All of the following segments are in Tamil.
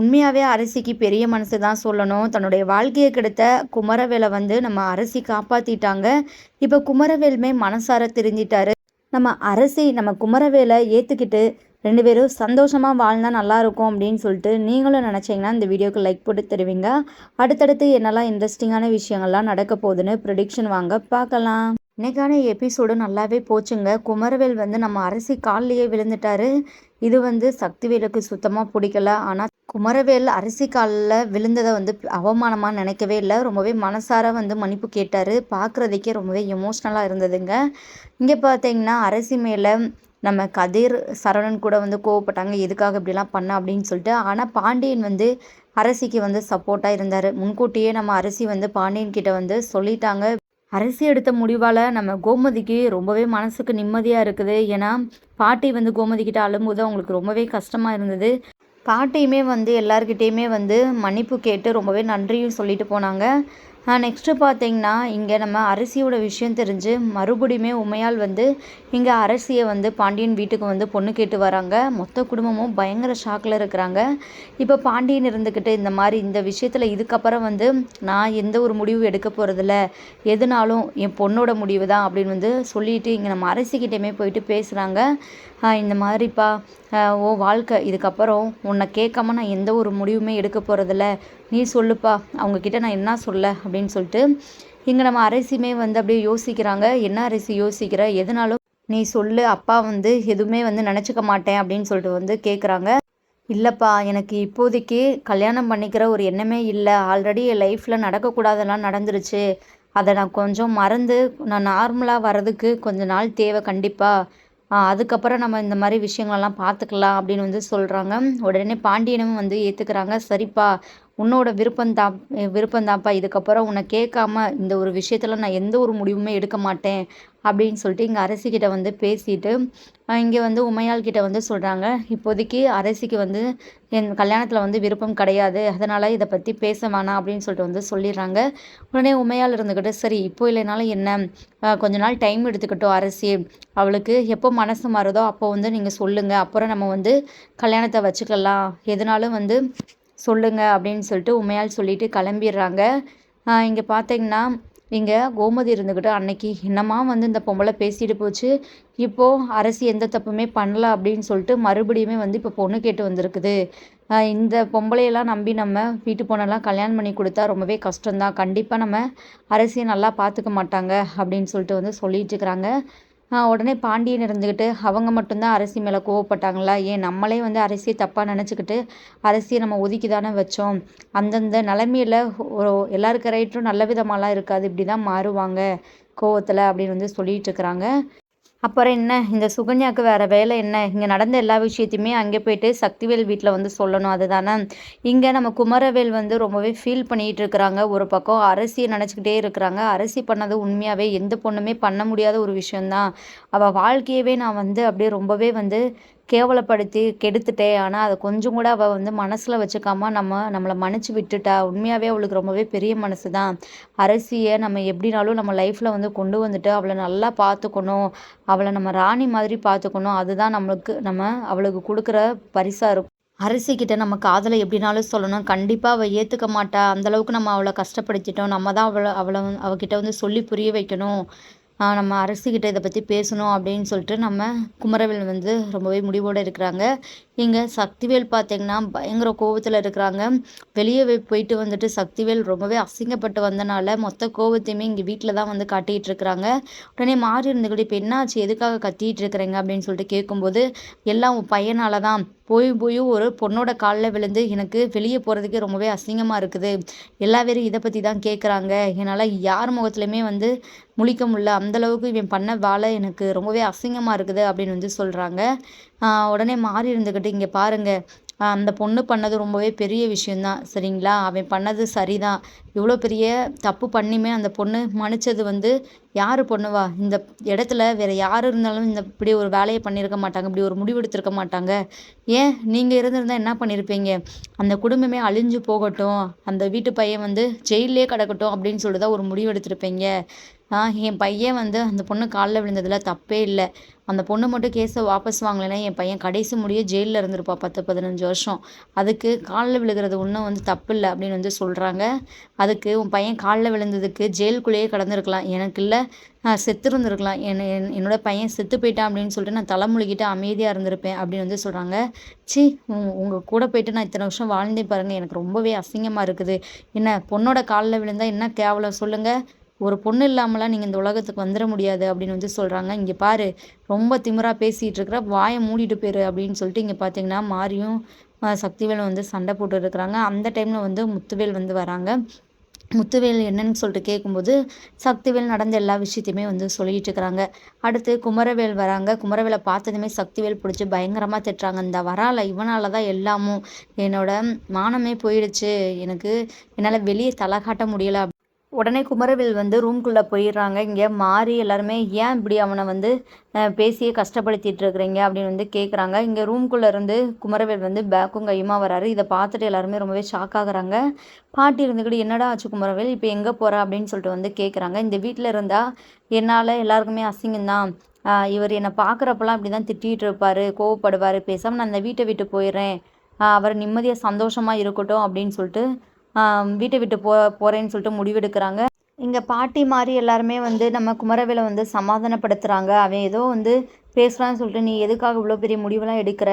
உண்மையாகவே அரசிக்கு பெரிய மனசு தான் சொல்லணும். தன்னுடைய வாழ்க்கையை கெடுத்த குமரவேலை வந்து நம்ம அரசி காப்பாற்றிட்டாங்க இப்போ குமரவேலுமே மனசார தெரிஞ்சிட்டாரு. நம்ம அரசி நம்ம குமரவேலை ஏற்றுக்கிட்டு ரெண்டு பேரும் சந்தோஷமாக வாழ்ந்தா நல்லாயிருக்கும் அப்படின்னு சொல்லிட்டு நீங்களும் நினச்சிங்கன்னா இந்த வீடியோக்கு லைக் போட்டு தருவீங்க. அடுத்தடுத்து என்னெல்லாம் இன்ட்ரெஸ்டிங்கான விஷயங்கள்லாம் நடக்க போகுதுன்னு ப்ரிடிக்ஷன் வாங்க பார்க்கலாம். இன்னைக்கான எபிசோடு நல்லாவே போச்சுங்க. குமரவேல் வந்து நம்ம அரசி கால்லையே விழுந்துட்டாரு. இது வந்து சக்திவேலுக்கு சுத்தமாக பிடிக்கல. ஆனால் குமரவேல் அரிசி காலில் விழுந்ததை வந்து அவமானமாக நினைக்கவே இல்லை. ரொம்பவே மனசார வந்து மன்னிப்பு கேட்டார். பார்க்குறதுக்கே ரொம்பவே எமோஷ்னலாக இருந்ததுங்க. இங்கே பார்த்தீங்கன்னா அரசி மேலே நம்ம கதிர் சரவணன் கூட வந்து கோவப்பட்டாங்க. எதுக்காக இப்படிலாம் பண்ண அப்படின்னு சொல்லிட்டு. ஆனால் பாண்டியன் வந்து அரசிக்கு வந்து சப்போர்ட்டாக இருந்தார். முன்கூட்டியே நம்ம அரசி வந்து பாண்டியன் கிட்ட வந்து சொல்லிட்டாங்க. அரசி எடுத்த முடிவால் நம்ம கோமதிக்கு ரொம்பவே மனசுக்கு நிம்மதியாக இருக்குது. ஏன்னா பாட்டி வந்து கோமதி கிட்ட அழும்போது அவங்களுக்கு ரொம்பவே கஷ்டமாக இருந்தது. பாட்டியுமே வந்து எல்லாருக்கிட்டேயுமே வந்து மன்னிப்பு கேட்டு ரொம்பவே நன்றியும் சொல்லிட்டு போனாங்க. நெக்ஸ்ட்டு பார்த்தீங்கன்னா இங்கே நம்ம அரிசியோட விஷயம் தெரிஞ்சு மறுபடியுமே உமையால் வந்து இங்கே அரசியை வந்து பாண்டியன் வீட்டுக்கு வந்து பொண்ணு கேட்டு வராங்க. மொத்த குடும்பமும் பயங்கர ஷாக்கில் இருக்கிறாங்க. இப்போ பாண்டியன் இருந்துக்கிட்டு இந்த மாதிரி இந்த விஷயத்தில் இதுக்கப்புறம் வந்து நான் எந்த ஒரு முடிவும் எடுக்க போகிறதில்ல எதுனாலும் என் பொண்ணோட முடிவு தான் அப்படின்னு வந்து சொல்லிட்டு இங்கே நம்ம அரசிக்கிட்டேயுமே போயிட்டு பேசுகிறாங்க இந்த மாதிரிப்பா ஓ வாழ்க்கை இதுக்கப்புறம் உன்னை கேட்காம நான் எந்த ஒரு முடிவுமே எடுக்க போகிறதில்ல நீ சொல்லுப்பா அவங்கக்கிட்ட நான் என்ன சொல்ல அப்படின்னு சொல்லிட்டு இங்கே நம்ம அரசியுமே வந்து அப்படியே யோசிக்கிறாங்க. என்ன அரசி யோசிக்கிற? எதுனாலும் நீ சொல்லு அப்பா வந்து எதுவுமே வந்து நினச்சிக்க மாட்டேன் அப்படின்னு சொல்லிட்டு வந்து கேட்குறாங்க இல்லைப்பா எனக்கு இப்போதைக்கு கல்யாணம் பண்ணிக்கிற ஒரு எண்ணமே இல்லை. ஆல்ரெடி என் லைஃப்பில் நடக்கக்கூடாதெல்லாம் நடந்துருச்சு. அதை நான் கொஞ்சம் மறந்து நான் நார்மலாக வர்றதுக்கு கொஞ்ச நாள் தேவை கண்டிப்பாக அதுக்கப்புறம் நம்ம இந்த மாதிரி விஷயங்களெல்லாம் பார்த்துக்கலாம் அப்படின்னு வந்து சொல்கிறாங்க உடனே பாண்டியனும் வந்து ஏற்றுக்கிறாங்க சரிப்பா உன்னோட விருப்பந்தான் விருப்பந்தான்ப்பா இதுக்கப்புறம் உன்னை கேட்காம இந்த ஒரு விஷயத்தில் நான் எந்த ஒரு முடிவுமே எடுக்க மாட்டேன் அப்படின்னு சொல்லிட்டு இங்கே அரசிக்கிட்ட வந்து பேசிட்டு இங்கே வந்து உமையாள் கிட்ட வந்து சொல்கிறாங்க இப்போதைக்கு அரசிக்கு வந்து என் கல்யாணத்தில் வந்து விருப்பம் கிடையாது. அதனால் இதை பற்றி பேச வேணாம் அப்படின்னு சொல்லிட்டு வந்து சொல்லிடுறாங்க. உடனே உமையால் இருந்துக்கிட்டு சரி இப்போ இல்லைனாலும் என்ன? கொஞ்ச நாள் டைம் எடுத்துக்கிட்டோம் அரசி. அவளுக்கு எப்போ மனசு மாறுதோ அப்போ வந்து நீங்கள் சொல்லுங்கள் அப்புறம் நம்ம வந்து கல்யாணத்தை வச்சுக்கலாம். எதனாலும் வந்து சொல்லுங்க அப்படின்னு சொல்லிட்டு உண்மையால் சொல்லிட்டு கிளம்பிடுறாங்க. இங்கே பார்த்தீங்கன்னா இங்கே கோமதி இருந்துக்கிட்டு அன்னைக்கு என்னமா வந்து இந்த பொம்பளை பேசிட்டு போச்சு? இப்போது அரசு எந்த தப்புமே பண்ணல அப்படின்னு சொல்லிட்டு மறுபடியுமே வந்து இப்போ பொண்ணு கேட்டு வந்திருக்குது. இந்த பொம்பளையெல்லாம் நம்பி நம்ம வீட்டு பொண்ணெல்லாம் கல்யாணம் பண்ணி கொடுத்தா ரொம்பவே கஷ்டம்தான். கண்டிப்பாக நம்ம அரசியை நல்லா பார்த்துக்க மாட்டாங்க அப்படின்னு சொல்லிட்டு வந்து சொல்லிட்டு இருக்கிறாங்க. உடனே பாண்டியன் இருந்துக்கிட்டு அவங்க மட்டும்தான் அரசி மேலே கோவப்பட்டாங்களா? ஏன் நம்மளே வந்து அரசியை தப்பாக நினச்சிக்கிட்டு அரசியை நம்ம ஒதுக்கி தானே வச்சோம்? அந்தந்த நிலமையில ஒரு எல்லாருக்க ரைட்டும் நல்ல விதமாலாம் இருக்காது இப்படி தான் மாறுவாங்க கோவத்தில் அப்படின்னு வந்து சொல்லிகிட்டு இருக்கிறாங்க. அப்புறம் என்ன? இந்த சுகன்யாவுக்கு வேறு வேலை என்ன? இங்கே நடந்த எல்லா விஷயத்தையுமே அங்கே போயிட்டு சக்திவேல் வீட்டில் வந்து சொல்லணும். அதுதானே? இங்கே நம்ம குமரவேல் வந்து ரொம்பவே ஃபீல் பண்ணிகிட்டு இருக்கிறாங்க. ஒரு பக்கம் அரசியை நினச்சிக்கிட்டே இருக்கிறாங்க. அரசி பண்ணது உண்மையாகவே எந்த பொண்ணுமே பண்ண முடியாத ஒரு விஷயந்தான் அவள் வாழ்க்கையவே நான் வந்து அப்படியே ரொம்பவே வந்து கேவலப்படுத்தி கெடுத்துட்டேன் ஆனால் அதை கொஞ்சம் கூட அவள் வந்து மனசில் வச்சுக்காம நம்ம நம்மளை மன்னிச்சு விட்டுட்டா உண்மையாகவே அவளுக்கு ரொம்பவே பெரிய மனசு தான். அரசியை நம்ம எப்படினாலும் நம்ம லைஃப்பில் வந்து கொண்டு வந்துட்டு அவளை நல்லா பார்த்துக்கணும் அவளை நம்ம ராணி மாதிரி பார்த்துக்கணும் அதுதான் நம்மளுக்கு நம்ம அவளுக்கு கொடுக்குற பரிசாக இருக்கும். அரசிக்கிட்ட நம்ம காதலை எப்படினாலும் சொல்லணும். கண்டிப்பாக அவள் ஏற்றுக்க மாட்டா. அந்தளவுக்கு நம்ம அவளை கஷ்டப்படுத்திட்டோம். நம்ம தான் அவளை அவளை அவகிட்ட வந்து சொல்லி புரிய வைக்கணும். நம்ம அரசுக்கிட்ட இதை பற்றி பேசணும் அப்படின்னு சொல்லிட்டு நம்ம குமரவேல் வந்து ரொம்பவே முடிவோடு இருக்கிறாங்க. இங்கே சக்திவேல் பார்த்தீங்கன்னா பயங்கர கோபத்தில் இருக்கிறாங்க. வெளியே போயிட்டு வந்துட்டு சக்திவேல் ரொம்பவே அசிங்கப்பட்டு வந்தனால மொத்த கோபத்தையுமே இங்கே வீட்டில் தான் வந்து காட்டிகிட்டு இருக்கிறாங்க. உடனே மாறி இருந்துக்கிட்டு இப்போ என்னாச்சு? எதுக்காக கத்திட்டு இருக்கிறீங்க? அப்படின்னு சொல்லிட்டு கேட்கும்போது எல்லாம் உன் பையனால தான். போய் போய் ஒரு பொண்ணோட காலில் விழுந்து எனக்கு வெளியே போகிறதுக்கே ரொம்பவே அசிங்கமாக இருக்குது. எல்லா பேரும் இதை பற்றி தான் கேட்குறாங்க என்னால் யார் முகத்துலையுமே வந்து முழிக்க முடியல. அந்தளவுக்கு இவன் பண்ண வேலை எனக்கு ரொம்பவே அசிங்கமாக இருக்குது அப்படின்னு வந்து சொல்கிறாங்க உடனே மாறி இருந்துக்கிட்டு இங்கே பாருங்கள் அந்த பொண்ணு பண்ணது ரொம்பவே பெரிய விஷயந்தான் சரிங்களா? அவன் பண்ணது சரிதான். இவ்வளோ பெரிய தப்பு பண்ணியுமே அந்த பொண்ணு மன்னிச்சது வந்து யார் பொண்ணுவா? இந்த இடத்துல வேறு யார் இருந்தாலும் இந்த இப்படி ஒரு வேலையை பண்ணியிருக்க மாட்டாங்க. இப்படி ஒரு முடிவு எடுத்திருக்க மாட்டாங்க. ஏன்? நீங்கள் இருந்திருந்தால் என்ன பண்ணியிருப்பீங்க? அந்த குடும்பமே அழிஞ்சு போகட்டும். அந்த வீட்டு பையன் வந்து ஜெயிலே கிடக்கட்டும் அப்படின்னு சொல்லிட்டு தான் ஒரு முடிவு எடுத்திருப்பீங்க. என் பையன் வந்து அந்த பொண்ணு காலில் விழுந்ததில் தப்பே இல்லை. அந்த பொண்ணு மட்டும் கேஸை வாபஸ் வாங்கலைன்னா என் பையன் கடைசி முடிய ஜெயிலில் இருந்திருப்பா பத்து பதினஞ்சு வருஷம். அதுக்கு காலில் விழுகிறது ஒன்றும் வந்து தப்பு இல்லை அப்படின்னு வந்து சொல்கிறாங்க அதுக்கு உன் பையன் காலில் விழுந்ததுக்கு ஜெயிலுக்குள்ளேயே கடந்திருக்கலாம். எனக்கு இல்லை செத்து இருந்திருக்கலாம் என் என்னோட பையன் செத்து போயிட்டான் அப்படின்னு சொல்லிட்டு நான் தலைமுழுகிட்டு அமைதியாக இருந்திருப்பேன் அப்படின்னு வந்து சொல்கிறாங்க சி உங்கள் கூட போயிட்டு நான் இத்தனை வருஷம் வாழ்ந்தே பாருங்கள் எனக்கு ரொம்பவே அசிங்கமாக இருக்குது. என்ன பொண்ணோட காலில் விழுந்தால் என்ன கேவலம் சொல்லுங்கள் ஒரு பொண்ணு இல்லாமலாம் நீங்கள் இந்த உலகத்துக்கு வந்துட முடியாது அப்படின்னு வந்து சொல்கிறாங்க இங்கே பாரு ரொம்ப திமிராக பேசிகிட்டு இருக்கிற வாயை மூடிட்டு போயிரு அப்படின்னு சொல்லிட்டு இங்கே பார்த்தீங்கன்னா மாரியும் சக்திவேலும் வந்து சண்டை போட்டு இருக்கிறாங்க. அந்த டைமில் வந்து முத்துவேல் வந்து வராங்க. முத்துவேல் என்னன்னு சொல்லிட்டு கேட்கும்போது சக்திவேல் நடந்த எல்லா விஷயத்தையுமே வந்து சொல்லிட்டு இருக்கிறாங்க. அடுத்து குமரவேல் வராங்க. குமரவேலை பார்த்ததுமே சக்திவேல் பிடிச்சி பயங்கரமாக திட்டுறாங்க. இந்த வரால இவனால தான் எல்லாமும் என்னோட மானமே போயிடுச்சு. எனக்கு என்னால் வெளியே தலை காட்ட முடியல உடனே குமரவேல் வந்து ரூம்குள்ளே போயிடுறாங்க. இங்கே மாறி எல்லாருமே ஏன் இப்படி அவனை வந்து பேசியே கஷ்டப்படுத்திட்டு இருக்கிறீங்க அப்படின்னு வந்து கேட்குறாங்க இங்கே ரூம்குள்ளே இருந்து குமரவேல் வந்து பேக்கும் கையுமா வராரு. இதை பார்த்துட்டு எல்லாருமே ரொம்பவே ஷாக் ஆகுறாங்க. பாட்டி இருந்துக்கிட்டு என்னடா ஆச்சு குமரவேல்? இப்போ எங்கே போகிற அப்படின்னு சொல்லிட்டு வந்து கேட்குறாங்க இந்த வீட்டில் இருந்தால் என்னால் எல்லாருக்குமே அசிங்கம்தான் இவர் என்னை பார்க்குறப்பெல்லாம் இப்படி தான் திட்டிகிட்டு இருப்பார் கோவப்படுவார். பேசாமல் நான் அந்த வீட்டை விட்டு போயிடுறேன். அவர் நிம்மதியாக சந்தோஷமாக இருக்கட்டும் அப்படின்னு சொல்லிட்டு வீட்டை விட்டு போ போகிறேன்னு சொல்லிட்டு முடிவெடுக்கிறாங்க. இங்கே பாட்டி மாதிரி எல்லாருமே வந்து நம்ம குமரவேலை வந்து சமாதானப்படுத்துகிறாங்க அவன் ஏதோ வந்து பேசுகிறான்னு சொல்லிட்டு நீ எதுக்காக இவ்வளோ பெரிய முடிவெல்லாம் எடுக்கிற?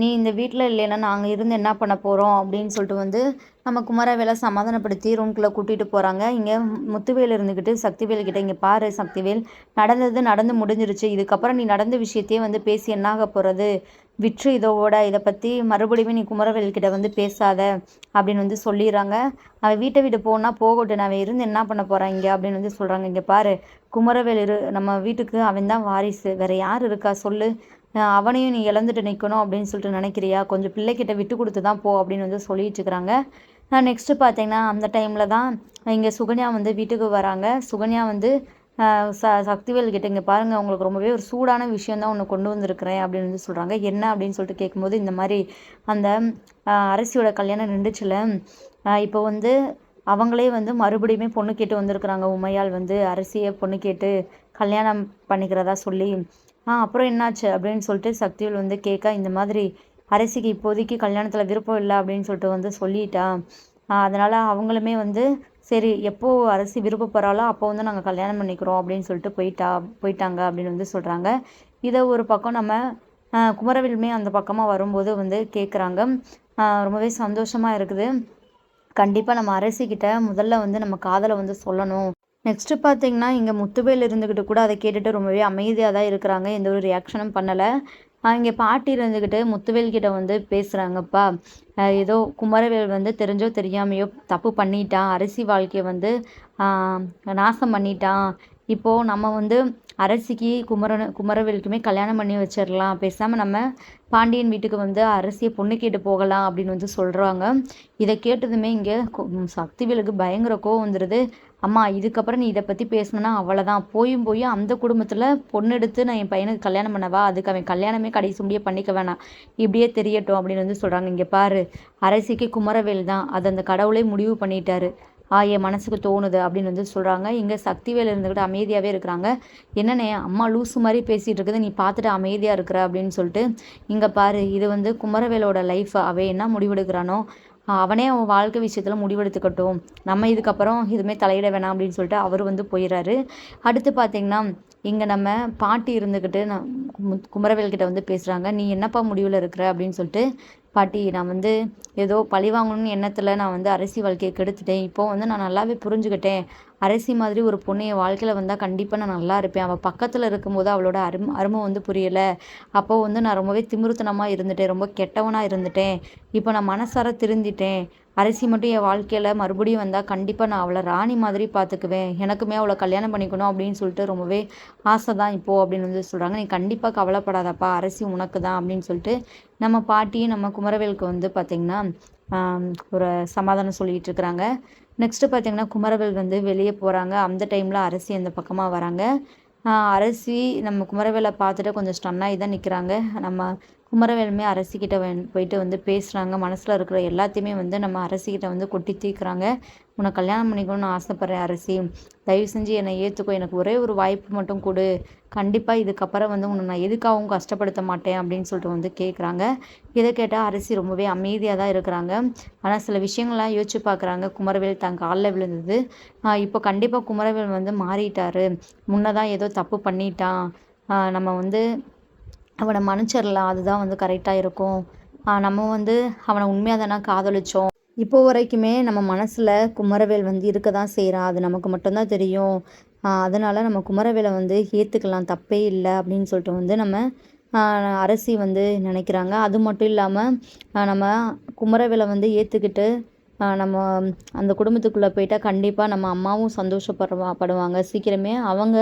நீ இந்த வீட்டில் இல்லைன்னா நாங்கள் இருந்து என்ன பண்ண போகிறோம் அப்படின்னு சொல்லிட்டு வந்து நம்ம குமரவேலை சமாதானப்படுத்தி ரூம்குள்ளே கூட்டிகிட்டு போகிறாங்க இங்கே முத்துவேல் இருந்துக்கிட்டு சக்திவேல் கிட்டே இங்கே பாரு சக்திவேல். நடந்தது நடந்து முடிஞ்சிருச்சு. இதுக்கப்புறம் நீ நடந்த விஷயத்தையே வந்து பேசி என்னாக போகிறது விற்று இதோட இதை பற்றி மறுபடியும் நீ குமரவேல்கிட்ட வந்து பேசாத அப்படின்னு வந்து சொல்லிடுறாங்க. அவன் வீட்டை விட்டு போனால் போகட்டும் நான் இருந்து என்ன பண்ண போகிறான் இங்கே அப்படின்னு வந்து சொல்கிறாங்க இங்கே பாரு குமரவேல் இரு நம்ம வீட்டுக்கு அவன் தான் வாரிசு வேறு யார் இருக்கா சொல்லு. அவனையும் நீ இழந்துட்டு நிற்கணும் அப்படின்னு சொல்லிட்டு நினைக்கிறியா? கொஞ்சம் பிள்ளைக்கிட்ட விட்டு கொடுத்து தான் போ அப்படின்னு வந்து சொல்லிட்டு இருக்கிறாங்க நெக்ஸ்ட்டு பார்த்தீங்கன்னா அந்த டைமில் தான் இங்கே சுகன்யா வந்து வீட்டுக்கு வராங்க. சுகன்யா வந்து ச சக்திவேல் கிட்ட இங்கே பாருங்கள் உங்களுக்கு ரொம்பவே ஒரு சூடான விஷயம் தான் ஒன்று கொண்டு வந்திருக்கிறேன் அப்படின்னு வந்து சொல்கிறாங்க என்ன அப்படின்னு சொல்லிட்டு கேட்கும்போது இந்த மாதிரி அந்த அரசியோட கல்யாணம் நின்றுச்சுல இப்போ வந்து அவங்களே வந்து மறுபடியுமே பொண்ணு கேட்டு வந்திருக்கிறாங்க. உமையால் வந்து அரசியை பொண்ணு கேட்டு கல்யாணம் பண்ணிக்கிறதா சொல்லி. ஆ அப்புறம் என்னாச்சு அப்படின்னு சொல்லிட்டு சக்திவேல் வந்து கேட்க இந்த மாதிரி அரசிக்கு இப்போதைக்கு கல்யாணத்தில் விருப்பம் இல்லை அப்படின்னு சொல்லிட்டு வந்து சொல்லிட்டா. அதனால் அவங்களுமே வந்து சரி எப்போ அரசி விருப்பப்படுறாளோ அப்போ வந்து நாங்கள் கல்யாணம் பண்ணிக்கிறோம் அப்படின்னு சொல்லிட்டு போயிட்டா போயிட்டாங்க அப்படின்னு வந்து சொல்கிறாங்க இதை ஒரு பக்கம் நம்ம குமரவில்மே அந்த பக்கமாக வரும்போது வந்து கேட்குறாங்க ரொம்பவே சந்தோஷமாக இருக்குது. கண்டிப்பாக நம்ம அரசிக்கிட்ட முதல்ல வந்து நம்ம காதலை வந்து சொல்லணும். நெக்ஸ்ட்டு பார்த்தீங்கன்னா இங்கே முத்துவேல் இருந்துக்கிட்டு கூட அதை கேட்டுட்டு ரொம்பவே அமைதியாக தான் இருக்கிறாங்க. எந்த ஒரு ரியாக்ஷனும் பண்ணலை. இங்கே பாட்டி இருந்துக்கிட்டு முத்துவேல் கிட்ட வந்து பேசுகிறாங்கப்பா ஏதோ குமரவேல் வந்து தெரிஞ்சோ தெரியாமையோ தப்பு பண்ணிட்டான். அரிசி வாழ்க்கையை வந்து நாசம் பண்ணிட்டான். இப்போது நம்ம வந்து அரசிக்கு குமரன் குமரவேலுக்குமே கல்யாணம் பண்ணி வச்சிடலாம் பேசாமல் நம்ம பாண்டியன் வீட்டுக்கு வந்து அரசியை பொண்ணு கேட்டு போகலாம் அப்படின்னு வந்து சொல்கிறாங்க இதை கேட்டதுமே இங்கே சக்திவேலுக்கு பயங்கர கோவம் வந்துடுது அம்மா இதுக்கப்புறம் நீ இதை பற்றி பேசணுன்னா அவ்வளோதான் போயும் போய் அந்த குடும்பத்தில் பொண்ணு எடுத்து நான் என் பையனுக்கு கல்யாணம் பண்ணவா? அதுக்கு அவன் கல்யாணமே கடைசி முடிய பண்ணிக்க வேணாம். இப்படியே தெரியட்டும் அப்படின்னு வந்து சொல்கிறாங்க இங்கே பாரு அரசிக்கு குமரவேல் தான். அது அந்த கடவுளே முடிவு பண்ணிட்டாரு. ஆ என் மனசுக்கு தோணுது அப்படின்னு வந்து சொல்கிறாங்க இங்கே சக்திவேல் இருந்துக்கிட்டு அமைதியாகவே இருக்கிறாங்க. என்னண்ணே அம்மா லூசு மாதிரி பேசிகிட்டு இருக்குது. நீ பார்த்துட்டு அமைதியாக இருக்கிற அப்படின்னு சொல்லிட்டு இங்கே பாரு இது வந்து குமரவேலோட லைஃப் அவன் என்ன முடிவெடுக்கிறானோ அவனே அவன் வாழ்க்கை விஷயத்தில் முடிவெடுத்துக்கட்டும். நம்ம இதுக்கப்புறம் எதுவுமே தலையிட வேணாம் அப்படின்னு சொல்லிட்டு அவர் வந்து போயிடுறாரு. அடுத்து பார்த்திங்கன்னா இங்கே நம்ம பாட்டி இருந்துக்கிட்டு நான் குமரவேல் கிட்ட வந்து பேசுகிறாங்க நீ என்னப்பா முடிவில் இருக்கிற அப்படின்னு சொல்லிட்டு பாட்டி நான் வந்து ஏதோ பழி வாங்கணும்னு எண்ணத்தில் நான் வந்து அரசி வாழ்க்கையை கெடுத்துட்டேன். இப்போ வந்து நான் நல்லாவே புரிஞ்சுக்கிட்டேன். அரசி மாதிரி ஒரு பொண்ணு என் வாழ்க்கையில் வந்தால் கண்டிப்பாக நான் நல்லா இருப்பேன். அவள் பக்கத்தில் இருக்கும்போது அவளோட அரும் அருமை வந்து புரியலை. அப்போ வந்து நான் ரொம்பவே திமிருத்தனமாக இருந்துட்டேன். ரொம்ப கெட்டவனாக இருந்துட்டேன். இப்போ நான் மனசார திருந்திட்டேன். அரசி மட்டும் என் வாழ்க்கையில் மறுபடியும் வந்தால் கண்டிப்பாக நான் அவளை ராணி மாதிரி பார்த்துக்குவேன் எனக்குமே அவளை கல்யாணம் பண்ணிக்கணும் அப்படின்னு சொல்லிட்டு ரொம்பவே ஆசை தான் இப்போது அப்படின்னு வந்து சொல்கிறாங்க நீ கண்டிப்பாக கவலைப்படாதப்பா. அரசி உனக்கு தான் அப்படின்னு சொல்லிட்டு நம்ம பாட்டியும் நம்ம குமரவேலுக்கு வந்து பார்த்திங்கன்னா ஒரு சமாதானம் சொல்லிகிட்டு இருக்கிறாங்க. நெக்ஸ்ட்டு பார்த்திங்கன்னா குமரவேல் வந்து வெளியே போகிறாங்க அந்த டைமில் அரசி அந்த பக்கமாக வராங்க. அரசி நம்ம குமரவேலை பார்த்துட்டு கொஞ்சம் ஸ்டன்னாகி தான் நிற்கிறாங்க நம்ம குமரவேலுமே அரசிக்கிட்ட போயிட்டு வந்து பேசுகிறாங்க மனசில் இருக்கிற எல்லாத்தையுமே வந்து நம்ம அரசிக்கிட்ட வந்து கொட்டி தீர்க்குறாங்க உன்னை கல்யாணம் பண்ணிக்கணும்னு ஆசைப்பட்றேன் அரசி. தயவு செஞ்சு என்னை ஏற்றுக்கோ எனக்கு ஒரே ஒரு வாய்ப்பு மட்டும் கொடு. கண்டிப்பாக இதுக்கப்புறம் வந்து உன்னை நான் எதுக்காகவும் கஷ்டப்படுத்த மாட்டேன் அப்படின்னு சொல்லிட்டு வந்து கேட்குறாங்க இதை கேட்டால் அரசி ரொம்பவே அமைதியாக தான் இருக்கிறாங்க. ஆனால் சில விஷயங்கள்லாம் யோசிச்சு பார்க்குறாங்க குமரவேல் தன் காலில் விழுந்தது. இப்போ கண்டிப்பாக குமரவேல் வந்து மாறிட்டாரு. முன்னே தான் ஏதோ தப்பு பண்ணிட்டான். நம்ம வந்து அவனை மன்னிச்சிடலாம். அதுதான் வந்து கரெக்டாக இருக்கும். நம்ம வந்து அவனை உண்மையாக தானே காதலிச்சோம். இப்போ வரைக்குமே நம்ம மனசில் குமரவேல் வந்து இருக்க தான் செய்கிறான் அது நமக்கு மட்டும்தான் தெரியும். அதனால் நம்ம குமரவேலை வந்து ஏற்றுக்கலாம் தப்பே இல்லை அப்படின்னு சொல்லிட்டு வந்து நம்ம அரசி வந்து நினைக்கிறாங்க. அது மட்டும் இல்லாமல் நம்ம குமரவேலை வந்து ஏற்றுக்கிட்டு நம்ம அந்த குடும்பத்துக்குள்ளே போயிட்டால் கண்டிப்பாக நம்ம அம்மாவும் சந்தோஷப்படுவா படுவாங்க. சீக்கிரமே அவங்க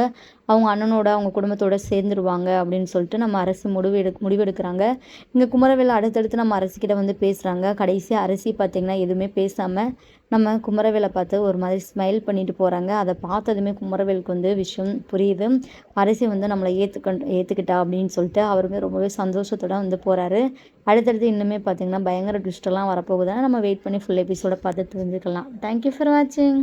அவங்க அண்ணனோட அவங்க குடும்பத்தோட சேர்ந்துருவாங்க அப்படின்னு சொல்லிட்டு நம்ம அரசு முடிவு எடு முடிவெடுக்கிறாங்க. இங்கே குமரவேல் அடுத்தடுத்து நம்ம அரசுக்கிட்ட வந்து பேசுகிறாங்க கடைசி அரசி பார்த்திங்கன்னா எதுவுமே பேசாமல் நம்ம குமரவேலை பார்த்து ஒரு மாதிரி ஸ்மைல் பண்ணிட்டு போகிறாங்க அதை பார்த்ததுமே குமரவேலுக்கு வந்து விஷயம் புரியுது. அரசி வந்து நம்மளை ஏற்றுக்க ஏற்றுக்கிட்டா அப்படின்னு சொல்லிட்டு அவருமே ரொம்பவே சந்தோஷத்தோட வந்து போகிறாரு அடுத்தடுத்து இன்னுமே பார்த்திங்கன்னா பயங்கர ட்விஸ்டெல்லாம் வரப்போகுதுன்னா நம்ம வெயிட் பண்ணி ஃபுல் எபிசோட பார்த்து தெரிஞ்சுக்கலாம். தேங்க்யூ ஃபார் வாட்சிங்